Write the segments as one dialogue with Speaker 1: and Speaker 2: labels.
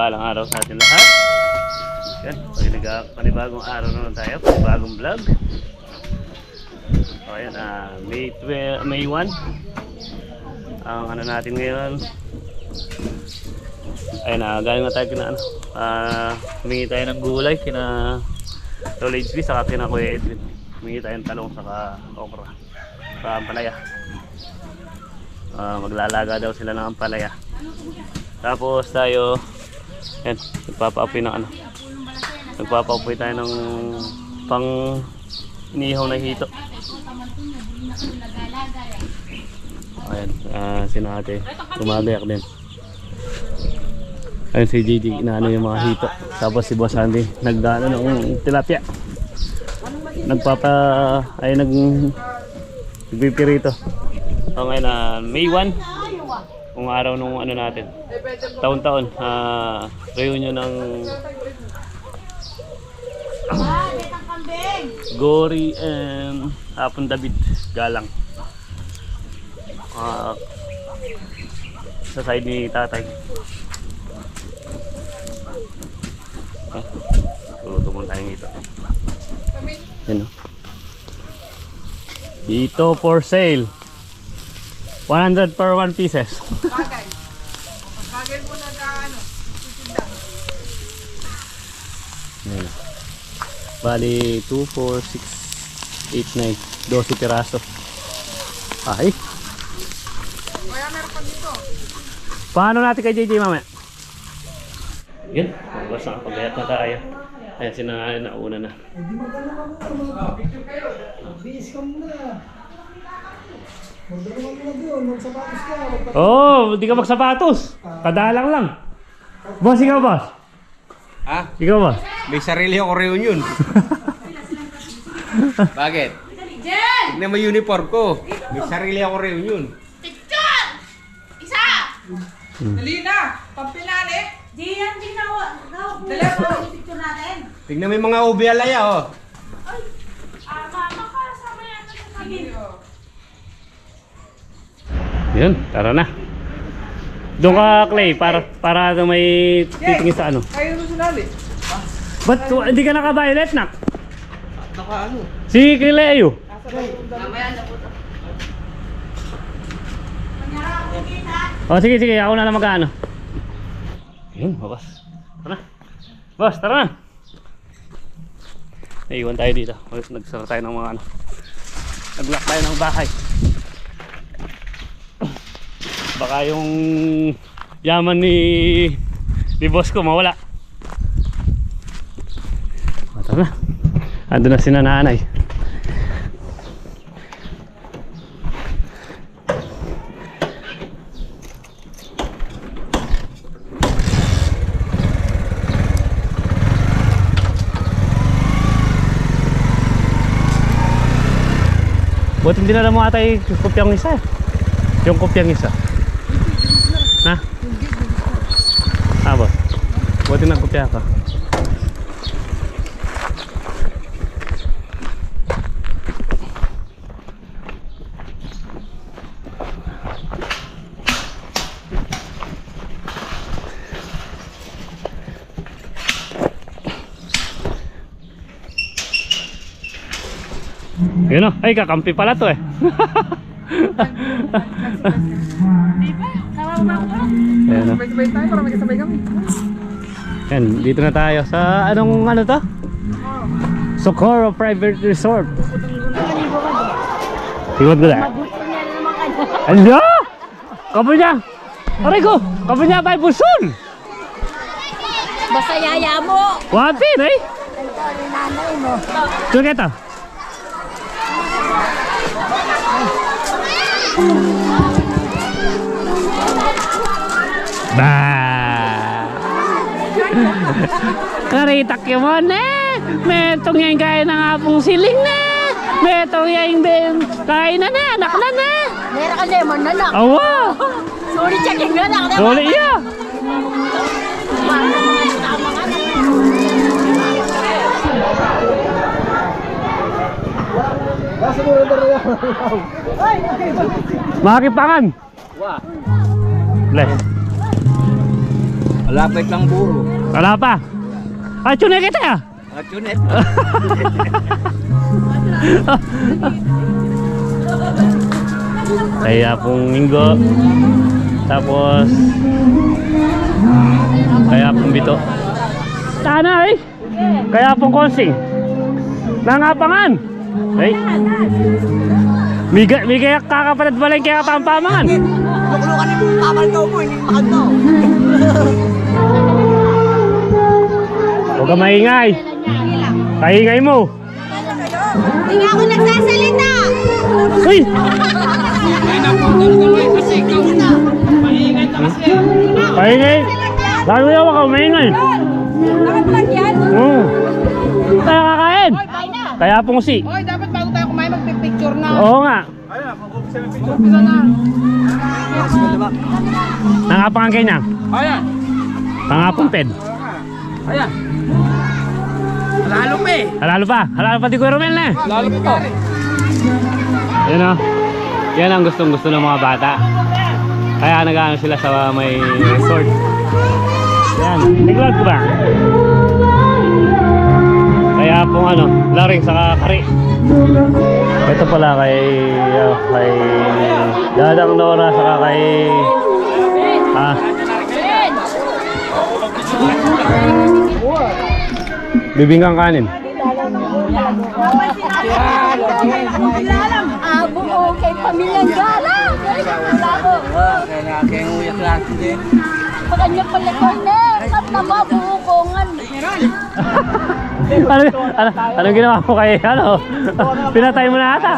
Speaker 1: mapagpalang araw sa atin lahat. Yan, panibagong araw na naman tayo, panibagong vlog. O yan, ah, May, 12, May 1. Ang ano natin ngayon. Ayun, ah, galing na tayo kina ano. Ah, humingi tayo ng gulay kina Lola HB saka kina Kuya Edwin. Humingi tayo ng talong saka okra. Sa ampalaya. Ah, maglalaga daw sila ng ampalaya. Tapos tayo, yan, nagpapaapoy ng ano. Nagpapaapoy tayo ng pang inihaw na hito. Ayan, ah, sinate. Tumagayak din. Ayun si Gigi, inaano yung mga hito. Tapos si Boss Andy, nagdano ng tilapia. Nagpapa, ay nag, nagpipirito. So ngayon na May 1, kung araw nung ano natin. Taon-taon, ah, reunion ng Gory and Hapon David Galang. Ah, sa side ni tatay. Ah, Luto muna tayo dito. Yan o. Dito for sale. 100 per 1 pieces.
Speaker 2: Bagay. Bagay mo na ka, ano.
Speaker 1: Bali, 2, 4, 6, 8, 9. 12 piraso. Ay.
Speaker 2: Kaya meron pa dito.
Speaker 1: Paano natin kay JJ mamaya? Yan. Basta nakapagayat na tayo. Ayan, sina nauna na.
Speaker 3: Biis ka muna. Magdalaman mo na doon, magsapatos ka. Magpa-
Speaker 1: Oh, hindi ka magsapatos. Kadalang lang. Boss, ikaw boss.
Speaker 4: Ha?
Speaker 1: Ikaw boss.
Speaker 4: May sarili ako reunion. Bakit? Tignan mo uniform ko. May sarili ako reunion.
Speaker 5: Picture! Isa!
Speaker 2: Dali na. Pampilali.
Speaker 5: Di yan, di na Dala
Speaker 2: Dala mo.
Speaker 5: yung picture natin.
Speaker 4: Tignan mo yung mga ubi alaya, oh.
Speaker 5: Ay, ah, mama ka, sama yan sa sabihin.
Speaker 1: Yun, tara na. Doon ka, Clay, para, para may titingin sa ano.
Speaker 2: Kayo mo sinali.
Speaker 1: Ba't tu- hindi ka naka-violet, nak?
Speaker 4: Naka ano?
Speaker 1: Si Clay, ayo. Oh, sige, sige. Ako na lang mag-ano. Yun, boss. Tara na. Boss, tara na. Naiwan tayo dito. Nagsara tayo ng mga ano. Nag-lock tayo ng bahay. Baka yung yaman ni ni boss ko mawala. Oh, tara na. Ando na si nanay. Buti hindi na lang mo ata yung kopyang isa. eh. Yung kopyang isa. Ha? Ah, boss. Buti na kopya ka. Yun o. Ay, kakampi pala to eh.
Speaker 5: Di ba? Kawawa ko.
Speaker 1: Ayan o.
Speaker 2: Sabay-sabay tayo para magkasabay kami.
Speaker 1: Yan, dito na tayo sa anong ano to? Socorro Private Resort. Tingnan ko na. Ano? Kapo niya! Aray ko! Kapo niya tayo buson!
Speaker 5: Basta yaya mo.
Speaker 1: Wapin eh! Ito kita. Ba. Karitak yun mo na. Metong yung kaya ng apong siling na. Metong yung ben kaya na na. Anak na na.
Speaker 5: Meron ka lemon na lang.
Speaker 1: Awa.
Speaker 5: Sorry, checking na lang.
Speaker 1: Dole iya. Makipangan. Bless.
Speaker 4: Malapit lang buro.
Speaker 1: Wala pa. Ah, tunay kita ah.
Speaker 4: At yun eh.
Speaker 1: Kaya pong linggo. Tapos kaya pong bito. Sana eh. Kaya pong konsing. Nangapangan. Ay. Miga, miga kakapalit balay kaya pampamangan.
Speaker 2: Lukulukan yung kapalto mo, hindi makanto.
Speaker 1: Huwag ka maingay. Kaingay mo.
Speaker 5: Hindi ako nagsasalita!
Speaker 1: Uy! Kaingay. Sabi mo huwag ka maingay.
Speaker 5: Nakaplug yan?
Speaker 1: Oo. Kaya kakain.
Speaker 5: Ay na!
Speaker 1: Kaya pong si.
Speaker 2: Hoy, dapat bago tayo kumain, magpipicture na.
Speaker 1: Oo nga.
Speaker 2: Umpisa na.
Speaker 1: Nangapangan kayo niya.
Speaker 4: Ayan.
Speaker 1: Pangapong ped.
Speaker 4: Ayan. Lalo pa eh.
Speaker 1: Halalo pa. Halalo pa di Kuya Romel na. eh.
Speaker 4: Lalo pa.
Speaker 1: Yan o. Yan ang gustong gusto ng mga bata. Kaya nag-ano sila sa may resort. Yan. Tiglag ko ba? Kaya pong ano, laring sa kari. Ito pala kay uh, kay Dadang Nora saka kay ah Bibingkang kanin.
Speaker 5: Abo kay pamilyang gala!
Speaker 4: Kaya uyak lang din.
Speaker 5: Pagkanya pala na! At nababukongan!
Speaker 1: ano, ano, anong ginawa mo kay ano? Pinatay mo na ata.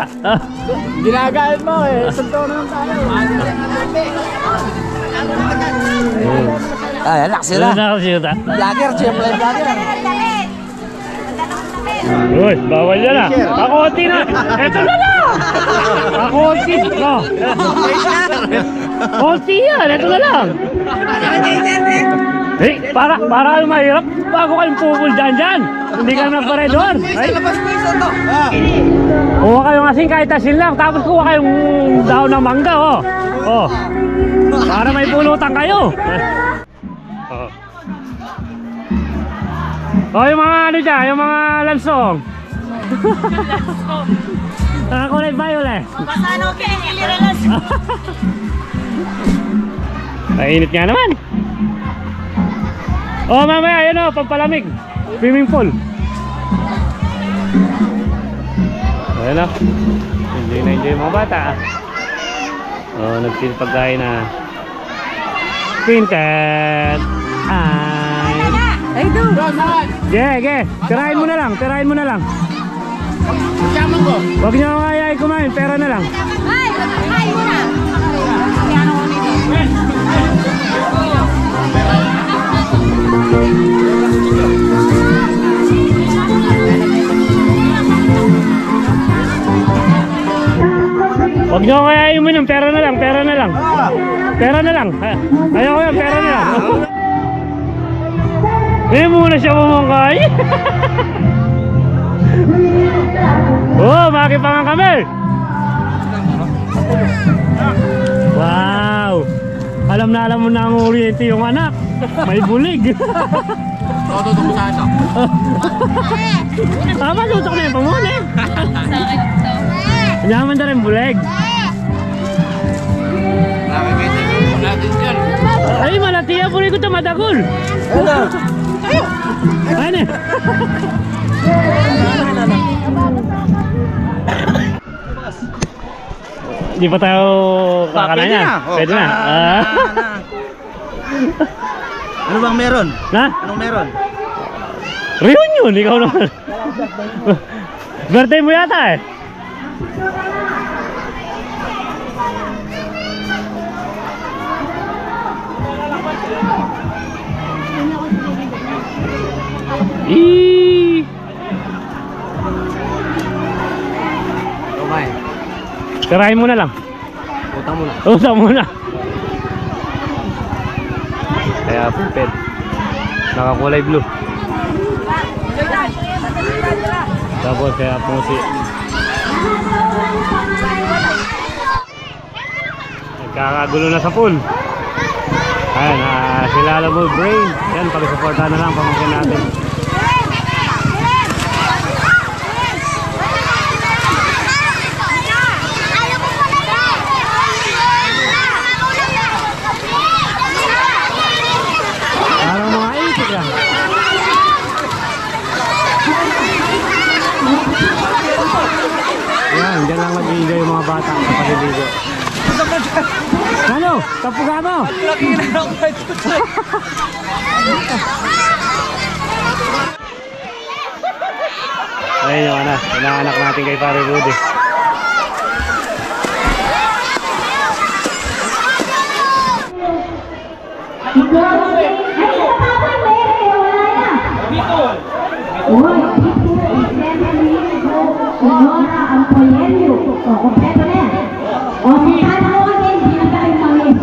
Speaker 3: Ginagalit mo eh. Santo naman tayo.
Speaker 4: Ay, anak
Speaker 1: Sila. na.
Speaker 4: Vlogger, siyempre vlogger.
Speaker 1: Uy, bawal yan ah. Kakunti na. Eto na lang. Kakunti. No. Kunti yan. Eto na lang. Eh, para, para kayo mahirap, bago kayong pupul dyan dyan. Hindi ka nagparedor. Ay,
Speaker 2: Labas piso to.
Speaker 1: kuha kayong asin kahit asin lang. Tapos kuha kayong daon ng mangga, oh. Oh. Para may pulutan kayo. Oh. Oh, yung mga ano dyan, yung mga lansong. Nakakulay violet.
Speaker 5: Kasano kaya nilirelas?
Speaker 1: Mainit nga naman. Oh, mamaya, yun o, pampalamig. Swimming pool. Ayan o. Enjoy na enjoy mga bata. Oh, nagsil pagkain na. Quintet. Ay.
Speaker 5: Ay, do!
Speaker 1: Ge, ge. Tirahin mo na lang, tirahin mo na lang. Huwag niyo kaya kumain, pera na lang.
Speaker 5: Ay! Ay mo na!
Speaker 1: Huwag niyo kaya uminom, pera na lang, pera na lang. Pera na lang. Ay- Ayaw ko yan, pera na lang. Hindi muna siya bumungkay. oh, makipangan kami. Wow. Alam na alam mo na ang oriente yung anak. May bulig.
Speaker 4: Todo to sa ito.
Speaker 1: Tama, lutok na yung pamuli. Yaman na rin bulig. Ay, malatiya po rin ko ito madagol. Ano? Hindi pa tayo kakana
Speaker 4: pwede
Speaker 1: niya.
Speaker 4: na. Oh,
Speaker 1: Pwede na.
Speaker 4: Ano bang meron?
Speaker 1: na?
Speaker 4: Anong meron?
Speaker 1: Reunion, ikaw naman. Birthday mo yata eh. Eee!
Speaker 4: Kumain.
Speaker 1: Mo na lang.
Speaker 4: Utang mo na.
Speaker 1: Usap Kaya puped. Nakakulay blue. Tapos kaya pusi. Nagkakagulo na sa pool. Ayan, ah, si Lalabo Brain. Yan, pag-supportan na lang pamangkin natin. Parang mga itik yan. Yan, dyan lang nag-iigay yung mga bata sa paliligo. Ano? Tapuga mo? Ayun yung anak, inaanak natin kay Pare Rudy.
Speaker 6: Sonora Ampoyenyo. O, kompleto na yan. O, magkano ko kasi hindi na tayo mawin.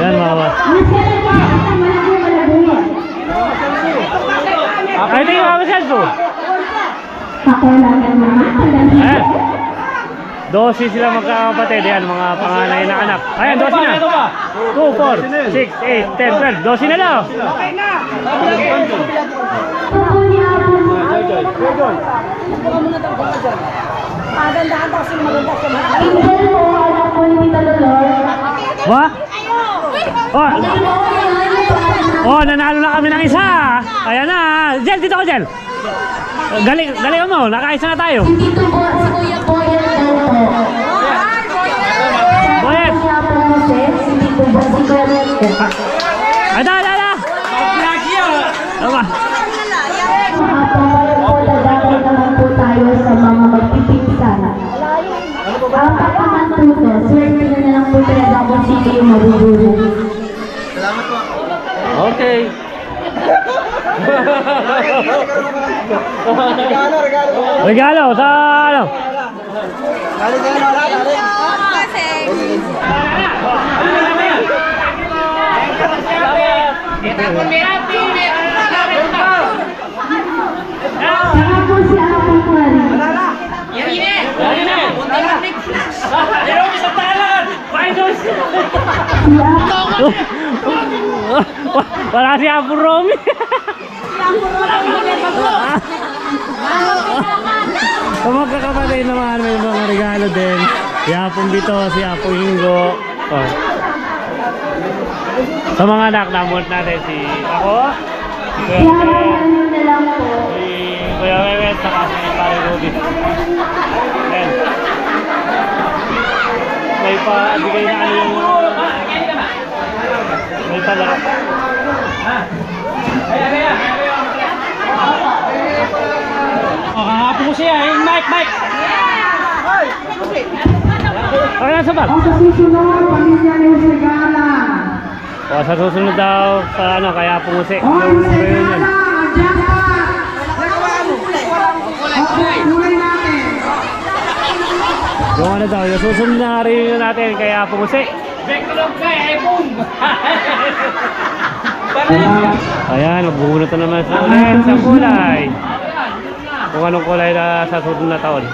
Speaker 1: Yan boss.
Speaker 6: Mas ka? Basta malaki malaki yan.
Speaker 1: Ay, ito yung mga cellphone.
Speaker 6: Pakulagan naman.
Speaker 1: Ayan. Dosi sila magkakapatid. Yan, mga panganay na anak. Ayan, dosi na. 2, 4, 6, 8, 10, 12. Dosi na lang.
Speaker 6: Ako ni Apo. Angel mo, alam ko ni Tito Lolo.
Speaker 1: Ba? Oh, oh, nanalo na kami ng isa. Ayan na. Jel, dito ko, Jel. Galing, galing mo. Nakaisa na tayo.
Speaker 6: Si Tito Bo, si Kuya Boyan daw po.
Speaker 1: Boyet.
Speaker 6: Si Kuya Boyan.
Speaker 1: Ada, ada, ada. Tama.
Speaker 6: Mga pangalan po,
Speaker 1: Okay.
Speaker 2: Regalo, regalo.
Speaker 1: Regalo sa ano?
Speaker 2: Dali, dali, dali, dali.
Speaker 6: Saka po si Apo Kwari. Si Apo
Speaker 1: Wala si Apo Romy. Sa magkakapatid naman may mga regalo din. Si Apong Bito, si Apo Hingo. Oh. Sa mga anak namot natin si ako, si Kuya si Kuya Wewet, saka si Pare Rudy. Ayan. May pa-bigay na ano yung may pala. Oh, kahapon ko siya. Yung Mike, Mike. Ay, nasa ba?
Speaker 6: Ang susunod, pamilya ni Sigala.
Speaker 1: O, sa susunod daw sa ano, kaya pumusi. Reunion.
Speaker 6: Sigala, andiyan ka. Kulay natin.
Speaker 1: Yung ano daw, yung susunod na natin, kaya pumusi. Ayan, magbubunot na naman sa ulit sa kulay. Kung anong kulay na sa susunod na taon.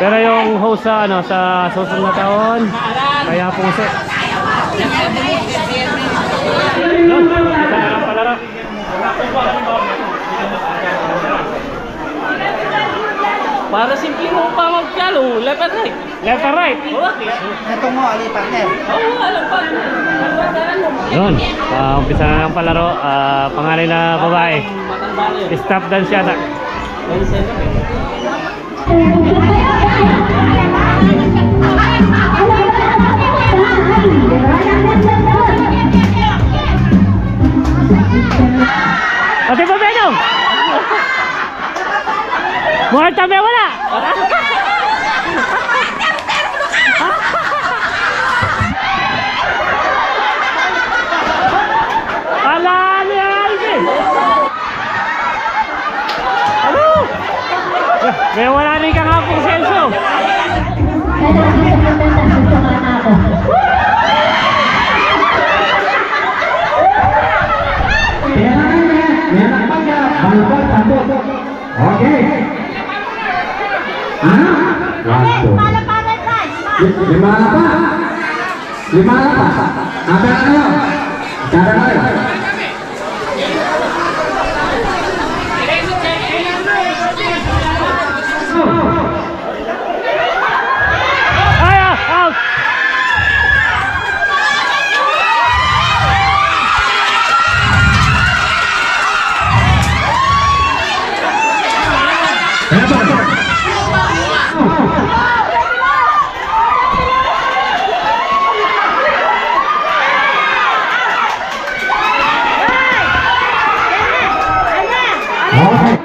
Speaker 1: Pero yung host sa ano sa susunod na taon, kaya isa na lang palaro.
Speaker 7: Para simple mo pa magkalo, left and right.
Speaker 1: Left or right?
Speaker 2: Ito mo, Ali, partner.
Speaker 7: Oo, alam pa.
Speaker 1: Yun, uh, umpisa na ng palaro. Ah, pangalan na babae. Stop dance yata. Ate pa Mukhang tabi wala! Ala ni Alvin! Ano? May wala rin kang hapong senso.
Speaker 6: Kaya dito sa sa susunod ako.
Speaker 3: Okay. Lima pa.
Speaker 6: Lima na pa. Sabi na kayo. Sabi na kayo. All right.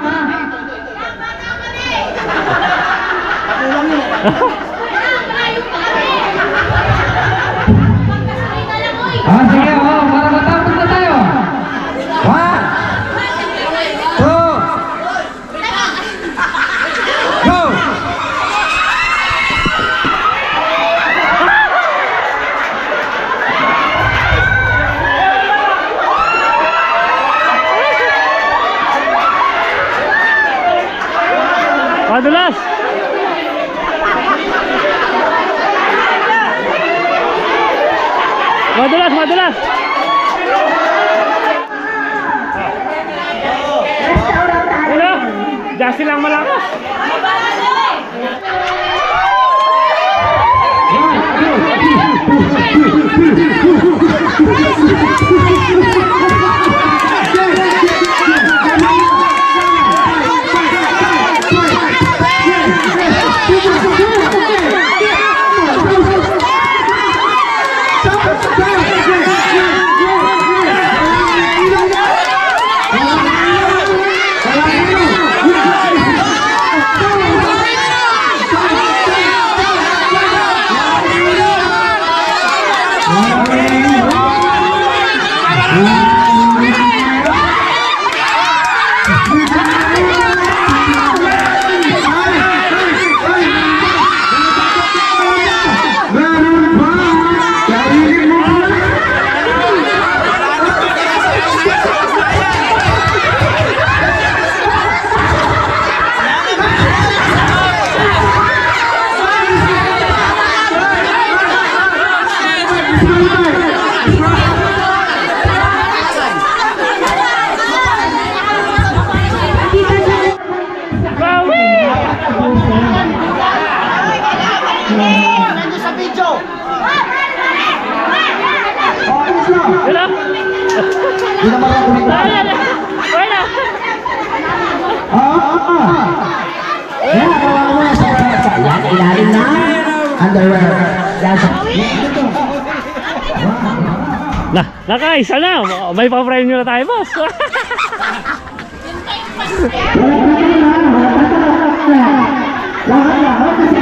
Speaker 6: Yeah! Underwear. Yan sa...
Speaker 1: Na, nakaisa na! May pa-frame nyo na tayo, boss! Yun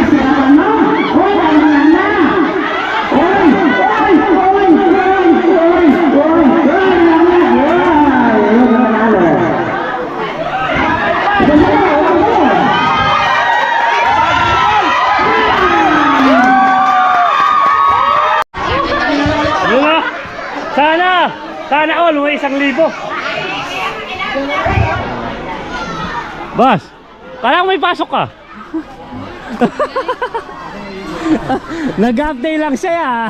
Speaker 1: All, may isang libo! Boss! Kala may pasok ka! Nag-update lang siya ah.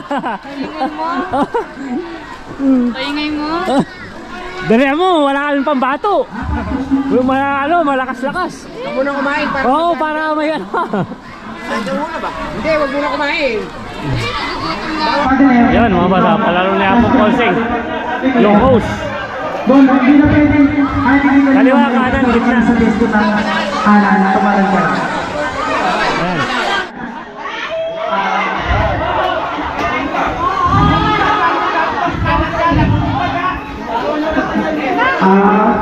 Speaker 8: Paingay mo.
Speaker 1: Dali mo, wala kaming pambato. Mga ano, malakas-lakas.
Speaker 4: Huwag mo na kumain para
Speaker 1: Oo, para may ano.
Speaker 4: Nandiyan muna ba? Hindi, huwag mo na kumain.
Speaker 1: Yan, mga bata, palaro na yung Konsing. Yung host. Kaliwa, kanan, gitna. Ayan.
Speaker 6: Kaliwa,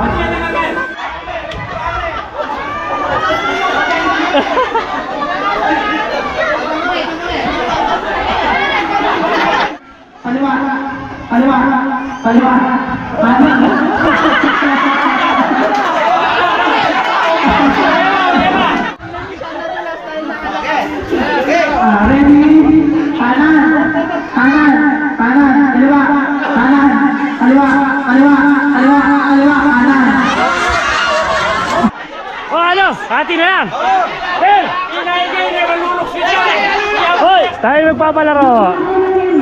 Speaker 1: Magpapalaro.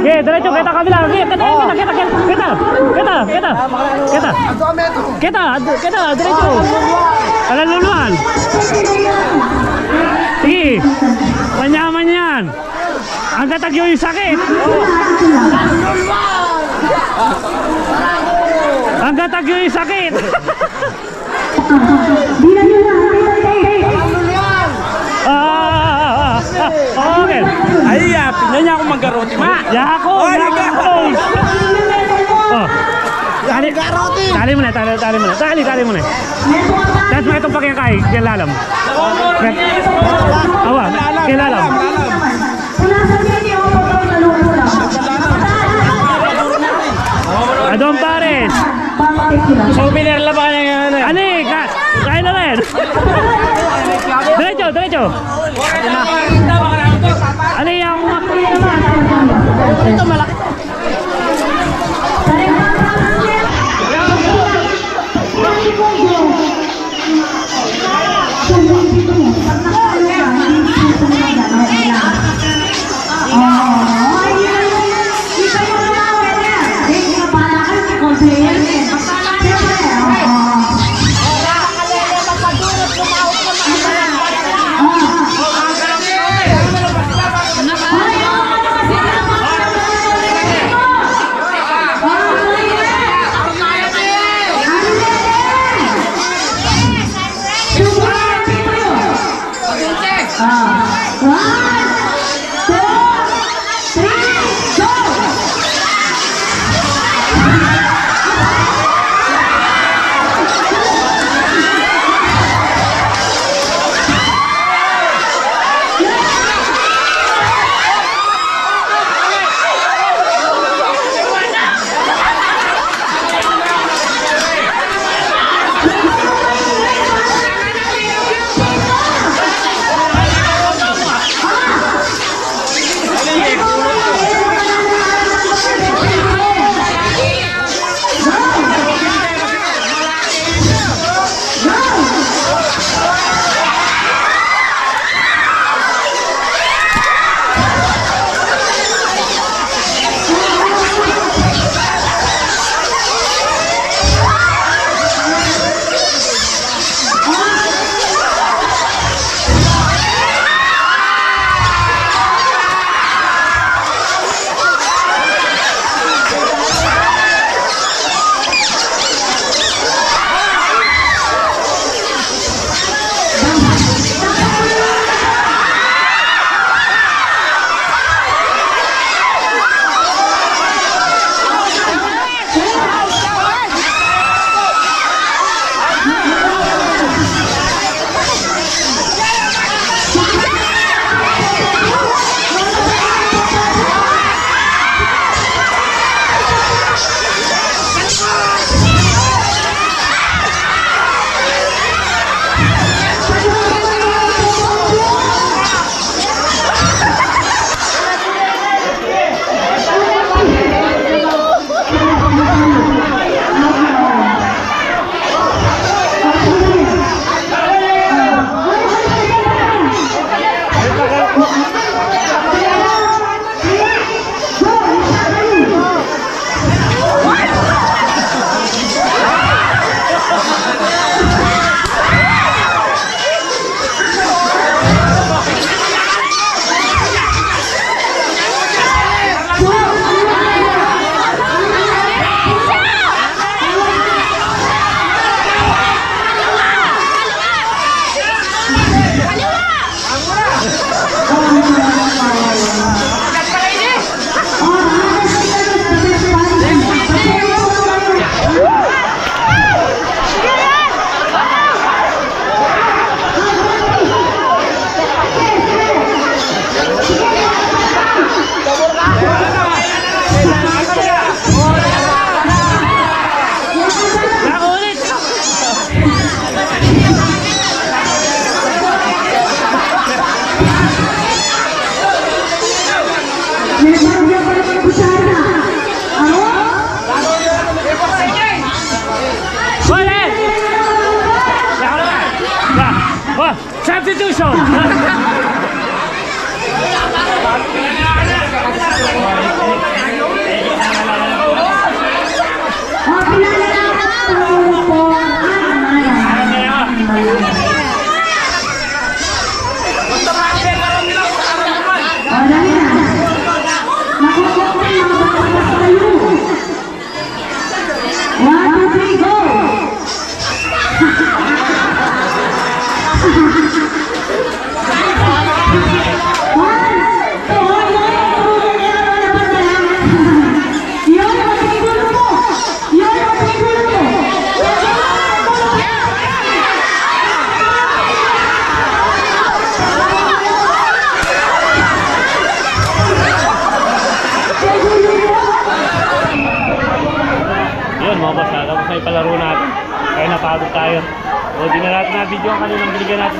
Speaker 6: Okay, diretso, kita kabila. Okay, kita, kita, kita, kita, kita, kita, kita, kita, kita, kita, diretso. Kalaluluan. Sige, panyaman yan. Ang tatagyo yung sakit. Ang tatagyo yung sakit.
Speaker 9: Nyo na,
Speaker 6: Ah,
Speaker 7: Pinan niya ako maggaroti, ma.
Speaker 6: Yako, yako. Oh. Tali, tali mo na, tali, tali mo na. Tali, tali mo na. Tapos mo itong pakingkay, kilalam. Awa, kilalam. Adon pares.
Speaker 7: Souvenir lang ba niya yan? eh?
Speaker 6: Ani, ka, kain na rin. Diretso, diretso. Ani, yung...
Speaker 1: Ito malaki to.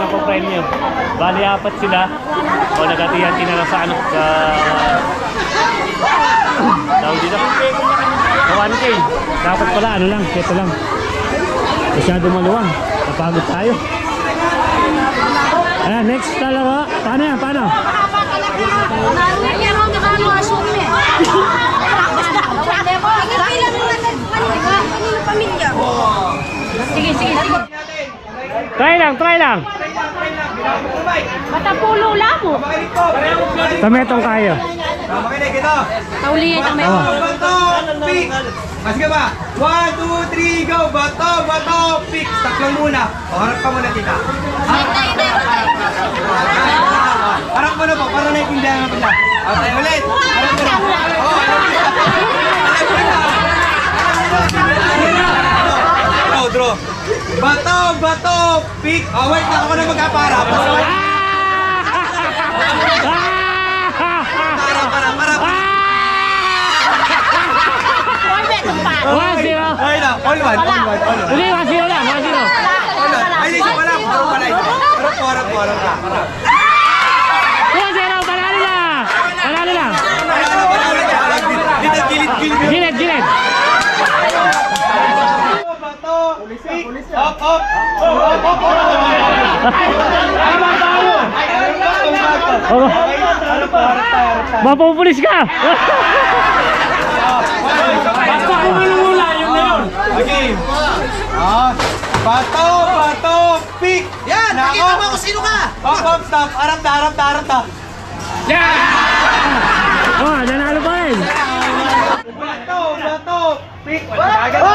Speaker 1: Ng pa-premium. Bali, apat sila. O, nagatihanti na lang sa ano, sa... Tawag dito. Sa 1K. Dapat pala, ano lang, ito lang. Masyado maluwang. Napagod tayo. Ayan, next talaga. Paano yan? Paano?
Speaker 5: Sige, sige, sige.
Speaker 1: Try lang, try lang.
Speaker 5: Matapulo lang mo.
Speaker 1: Tametong kayo.
Speaker 4: Makinig ito.
Speaker 5: Tauliyan ang may
Speaker 4: Bato, pick. Mas ka ba? One, two, three, go. Bato, bato, pick. Tatlong muna. O, harap ka muna, tita. Harap ka. Harap mo na po, para naiintindihan mo pala. Okay, ulit. Harap mo na. Oo, harap mo na. Harap mo na. Bato, bato, pick. Oh, wait ako na magkapara. Para, para, para.
Speaker 1: One zero.
Speaker 4: Ay na, all one, all one, all one.
Speaker 1: Hindi, one zero lang, one zero.
Speaker 4: All one. Ay, pala, puro pala. Harap po, harap po. Harap.
Speaker 1: One zero, panalo lang. Panalo lang.
Speaker 4: Panalo, panalo niya. Harap, Dito, gilid, gilid.
Speaker 1: Gilid, gilid.
Speaker 4: Up, up. Up, up, up. Harap tayo.
Speaker 1: mapupulis ka.
Speaker 4: Basta kung manungula, yun na yun. Okay. Ah, bato, bato, pick. Yan, nakita mo kung sino ka. Up, up, stop. Harap na, harap na, harap na.
Speaker 1: Oh, nanalo pa rin.
Speaker 4: Bato, bato, pick.
Speaker 1: Okay!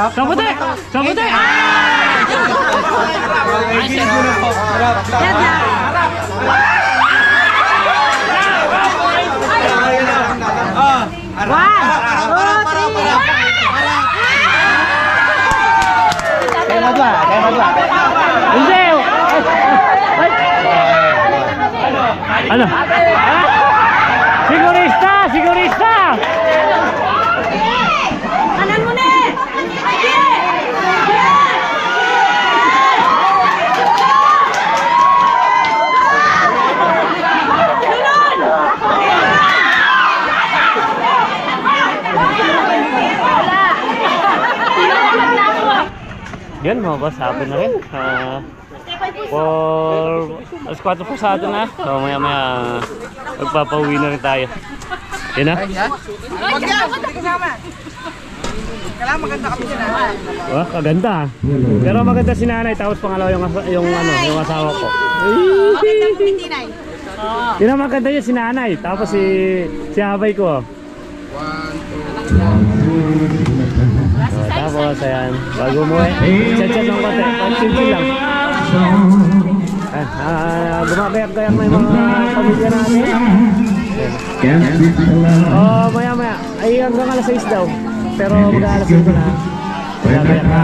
Speaker 1: Sabuti! Sabuti! Sabuti!
Speaker 4: Ay, mo na po. Harap, stop. Ah, harap, harap, harap, harap, harap, harap.
Speaker 1: Hindi! Ano? Sigurista! Sigurista!
Speaker 5: Kanan mo na! Sige!
Speaker 1: Yan mga boss, hapon na rin. Ah, for alas 4 po sa atin na. So maya maya magpapauwi na rin tayo. Yan na?
Speaker 2: Kailangan maganda kami sa nanay.
Speaker 1: Wah, kaganda. ah. Pero maganda si nanay tapos pangalawa yung, yung, ano, yung asawa ko.
Speaker 2: Okay lang kung hindi nay.
Speaker 1: Yun ang maganda yun si nanay. Tapos si si abay ko. Oh, tapos ayan, bago mo eh, chat-chat ng konti, simple lang. Ah, ah, gumagayak-gayak na yung mga pamilya namin. Oh, maya maya. Ay hanggang alas 6 daw. Pero mag alas 5 na. Gumagayak na.